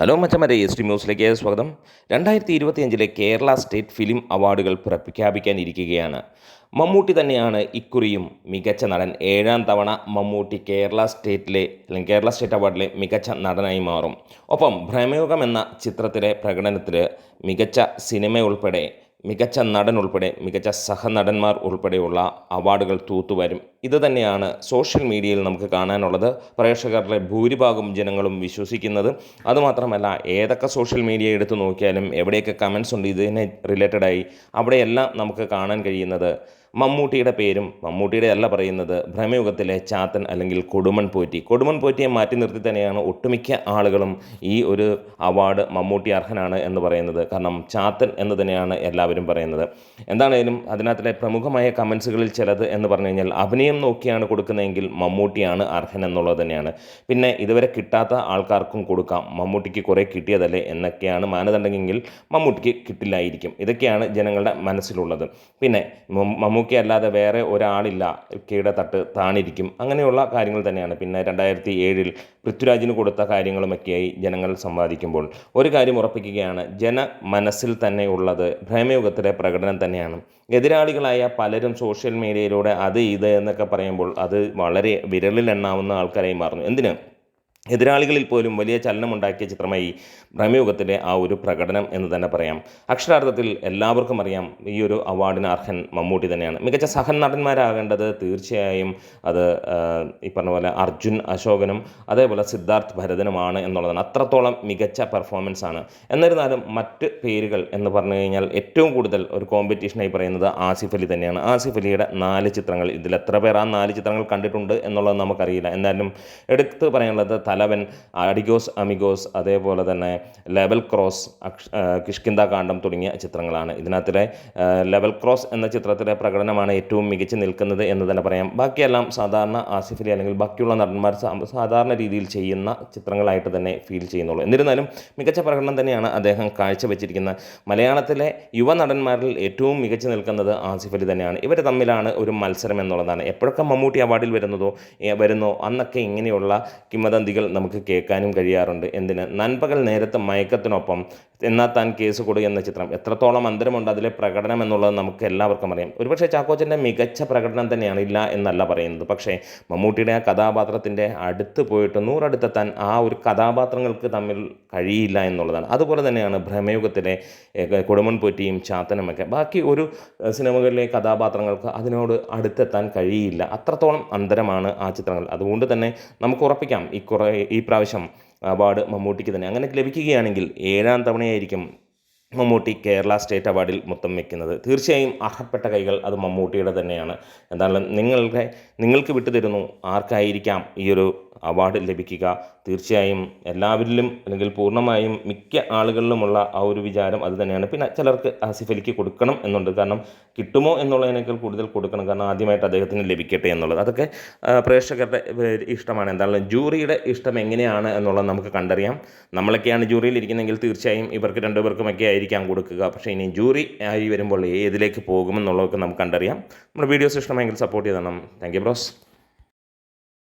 Hello മച്ചമരെ S T ന്യൂസിലേക്ക് സ്വാഗതം. രണ്ടായിരത്തി ഇരുപത്തിയഞ്ചിലെ കേരള സ്റ്റേറ്റ് ഫിലിം അവാർഡുകൾ പ്രഖ്യാപിക്കാനിരിക്കുകയാണ്. മമ്മൂട്ടി തന്നെയാണ് ഇക്കുറിയും മികച്ച നടൻ ഏഴാം തവണ മമ്മൂട്ടി കേരള സ്റ്റേറ്റിലെ അല്ലെങ്കിൽ കേരള സ്റ്റേറ്റ് അവാർഡിലെ മികച്ച നടനായി മാറും. ഒപ്പം ഭ്രമയോഗം എന്ന ചിത്രത്തിലെ പ്രകടനത്തിൽ മികച്ച സിനിമ ഉൾപ്പെടെ മികച്ച നടൻ ഉൾപ്പെടെ മികച്ച സഹനടന്മാർ ഉൾപ്പെടെയുള്ള അവാർഡുകൾ തൂത്തുവരും ഇത് തന്നെയാണ് സോഷ്യൽ മീഡിയയിൽ നമുക്ക് കാണാനുള്ളത്. പ്രേക്ഷകരുടെ ഭൂരിഭാഗം ജനങ്ങളും വിശ്വസിക്കുന്നത്. അതുമാത്രമല്ല ഏതൊക്കെ സോഷ്യൽ മീഡിയ എടുത്തു നോക്കിയാലും എവിടെയൊക്കെ കമൻസ് ഉണ്ട് ഇതിനെ റിലേറ്റഡായി അവിടെയെല്ലാം നമുക്ക് കാണാൻ കഴിയുന്നത് മമ്മൂട്ടിയുടെ പേരും മമ്മൂട്ടിയുടെ അല്ല പറയുന്നത് ഭ്രമയുഗത്തിലെ ചാത്തൻ അല്ലെങ്കിൽ കൊടുമൺ പോറ്റി. കൊടുമൺ പോറ്റിയെ മാറ്റി നിർത്തി തന്നെയാണ് ഒട്ടുമിക്ക ആളുകളും ഈ ഒരു അവാർഡ് മമ്മൂട്ടി അർഹനാണ് എന്ന് പറയുന്നത്. കാരണം ചാത്തൻ എന്ന് തന്നെയാണ് എല്ലാവരും പറയുന്നത്. എന്താണേലും അതിനകത്തിലെ പ്രമുഖമായ കമൻസുകളിൽ ചിലത് എന്ന് പറഞ്ഞു കഴിഞ്ഞാൽ അഭിനയം നോക്കിയാണ് കൊടുക്കുന്നതെങ്കിൽ മമ്മൂട്ടിയാണ് അർഹൻ എന്നുള്ളത് തന്നെയാണ്. പിന്നെ ഇതുവരെ കിട്ടാത്ത ആൾക്കാർക്കും കൊടുക്കാം. മമ്മൂട്ടിക്ക് കുറേ കിട്ടിയതല്ലേ എന്നൊക്കെയാണ് മാനദണ്ഡമെങ്കിൽ മമ്മൂട്ടിക്ക് കിട്ടില്ലായിരിക്കും. ഇതൊക്കെയാണ് ജനങ്ങളുടെ മനസ്സിലുള്ളത്. പിന്നെ മമ്മൂക്കി അല്ലാതെ വേറെ ഒരാളില്ല. കീട തട്ട് താണിരിക്കും. അങ്ങനെയുള്ള കാര്യങ്ങൾ തന്നെയാണ്. പിന്നെ രണ്ടായിരത്തി ഏഴിൽ പൃഥ്വിരാജിന് കൊടുത്ത കാര്യങ്ങളുമൊക്കെയായി ജനങ്ങൾ സംവാദിക്കുമ്പോൾ. ഒരു കാര്യം ഉറപ്പിക്കുകയാണ്. ജന മനസ്സിൽ തന്നെ ഉള്ളത് ഭ്രമയുഗത്തിലെ പ്രകടനം തന്നെയാണ്. എതിരാളികളായ പലരും സോഷ്യൽ മീഡിയയിലൂടെ അത് ഇത് എന്നൊക്കെ പറയുമ്പോൾ അത് വളരെ വിരലിലെണ്ണാവുന്ന ആൾക്കാരായി മാറുന്നു. എന്തിന്? എതിരാളികളിൽ പോലും വലിയ ചലനമുണ്ടാക്കിയ ചിത്രമായി ഭ്രമയുഗത്തിലെ ആ ഒരു പ്രകടനം എന്ന് തന്നെ പറയാം. അക്ഷരാർത്ഥത്തിൽ എല്ലാവർക്കും അറിയാം ഈ ഒരു അവാർഡിന് അർഹൻ മമ്മൂട്ടി തന്നെയാണ്. മികച്ച സഹൻ നടന്മാരാകേണ്ടത് തീർച്ചയായും അത് ഈ പറഞ്ഞ പോലെ അർജുൻ അശോകനും അതേപോലെ സിദ്ധാർത്ഥ് ഭരതനുമാണ് എന്നുള്ളതാണ്. അത്രത്തോളം മികച്ച പെർഫോമൻസ് ആണ്. എന്നിരുന്നാലും മറ്റ് പേരുകൾ എന്ന് പറഞ്ഞു കഴിഞ്ഞാൽ ഏറ്റവും കൂടുതൽ ഒരു കോമ്പറ്റീഷനായി പറയുന്നത് ആസിഫ് അലി തന്നെയാണ്. ആസിഫ് അലിയുടെ നാല് ചിത്രങ്ങൾ ഇതിൽ എത്ര പേർ ആ നാല് ചിത്രങ്ങൾ കണ്ടിട്ടുണ്ട് എന്നുള്ളത് നമുക്കറിയില്ല. എന്നാലും എടുത്ത് പറയാനുള്ളത് തലവൻ അഡിഗോസ് അമിഗോസ് അതേപോലെ തന്നെ ലെവൽ ക്രോസ് കിഷ്കിന്ത കാണ്ഡം തുടങ്ങിയ ചിത്രങ്ങളാണ്. ഇതിനകത്തിലെ ലെവൽ ക്രോസ് എന്ന ചിത്രത്തിലെ പ്രകടനമാണ് ഏറ്റവും മികച്ച് നിൽക്കുന്നത് എന്ന് തന്നെ പറയാം. ബാക്കിയെല്ലാം സാധാരണ ആസിഫ് അലി അല്ലെങ്കിൽ ബാക്കിയുള്ള നടന്മാർ സാധാരണ രീതിയിൽ ചെയ്യുന്ന ചിത്രങ്ങളായിട്ട് തന്നെ ഫീൽ ചെയ്യുന്നുള്ളൂ. എന്നിരുന്നാലും മികച്ച പ്രകടനം തന്നെയാണ് അദ്ദേഹം കാഴ്ചവെച്ചിരിക്കുന്നത്. മലയാളത്തിലെ യുവ നടന്മാരിൽ ഏറ്റവും മികച്ച് നിൽക്കുന്നത് ആസിഫ് അലി തന്നെയാണ്. ഇവർ തമ്മിലാണ് ഒരു മത്സരം എന്നുള്ളതാണ്. എപ്പോഴൊക്കെ മമ്മൂട്ടി അവാർഡിൽ വരുന്നതോ വരുന്നോ അന്നൊക്കെ ഇങ്ങനെയുള്ള കിംവദന്തികൾ നമുക്ക് കേൾക്കാനും കഴിയാറുണ്ട്. എന്തിന്? നൻപകൽ നേരത്തെ മയക്കത്തിനൊപ്പം എന്നാ താൻ കേസ് കൊടു എന്ന ചിത്രം. എത്രത്തോളം അന്തരമുണ്ട് അതിലെ പ്രകടനം എന്നുള്ളത് നമുക്ക് എല്ലാവർക്കും അറിയാം. ഒരുപക്ഷെ ചാക്കോച്ചന്റെ മികച്ച പ്രകടനം തന്നെയാണ് ഇല്ല എന്നല്ല പറയുന്നത്. പക്ഷേ മമ്മൂട്ടിയുടെ ആ കഥാപാത്രത്തിന്റെ അടുത്ത് പോയിട്ട് നൂറടുത്തെത്താൻ ആ ഒരു കഥാപാത്രങ്ങൾക്ക് തമ്മിൽ കഴിയില്ല എന്നുള്ളതാണ്. അതുപോലെ തന്നെയാണ് ഭ്രമയുഗത്തിലെ കൊടുമൺ പൊറ്റിയും ചാത്തനുമൊക്കെ. ബാക്കി ഒരു സിനിമകളിലെ കഥാപാത്രങ്ങൾക്ക് അതിനോട് അടുത്തെത്താൻ കഴിയില്ല. അത്രത്തോളം അന്തരമാണ് ആ ചിത്രങ്ങൾ. അതുകൊണ്ട് തന്നെ നമുക്ക് ഉറപ്പിക്കാം. ഈ കുറേ ഈ പ്രാവശ്യം അവാർഡ് മമ്മൂട്ടിക്ക് തന്നെ. അങ്ങനെ ലഭിക്കുകയാണെങ്കിൽ ഏഴാം തവണയായിരിക്കും മമ്മൂട്ടി കേരള സ്റ്റേറ്റ് അവാർഡിൽ മൊത്തം വയ്ക്കുന്നത് തീർച്ചയായും അർഹപ്പെട്ട കൈകൾ അത് മമ്മൂട്ടിയുടെ തന്നെയാണ്. എന്തായാലും നിങ്ങളുടെ നിങ്ങൾക്ക് വിട്ടുതരുന്നു ആർക്കായിരിക്കാം ഈ ഒരു അവാർഡ് ലഭിക്കുക. തീർച്ചയായും എല്ലാവരിലും അല്ലെങ്കിൽ പൂർണമായും മിക്ക ആളുകളിലുമുള്ള ആ ഒരു വിചാരം അത് തന്നെയാണ്. പിന്നെ ചിലർക്ക് ആസിഫ് അലിക്ക് കൊടുക്കണം എന്നുണ്ട്. കാരണം കിട്ടുമോ എന്നുള്ളതിനേക്കാൾ കൂടുതൽ കൊടുക്കണം. കാരണം ആദ്യമായിട്ട് അദ്ദേഹത്തിന് ലഭിക്കട്ടെ എന്നുള്ളത്. അതൊക്കെ പ്രേക്ഷകരുടെ ഇഷ്ടമാണ്. എന്തായാലും ജൂറിയുടെ ഇഷ്ടം എങ്ങനെയാണ് എന്നുള്ളത് നമുക്ക് കണ്ടറിയാം. നമ്മളൊക്കെയാണ് ജൂറിയിൽ ഇരിക്കുന്നതെങ്കിൽ തീർച്ചയായും ഇവർക്ക് രണ്ടുപേർക്കുമൊക്കെ ആയിരിക്കാം കൊടുക്കുക. പക്ഷേ ഇനി ജൂറി ആയി വരുമ്പോൾ ഏതിലേക്ക് പോകുമെന്നുള്ളതൊക്കെ നമുക്ക് കണ്ടറിയാം. നമ്മുടെ വീഡിയോസ് ഇഷ്ടമെങ്കിൽ സപ്പോർട്ട് ചെയ്തണം താങ്ക് യു ബ്രോസ്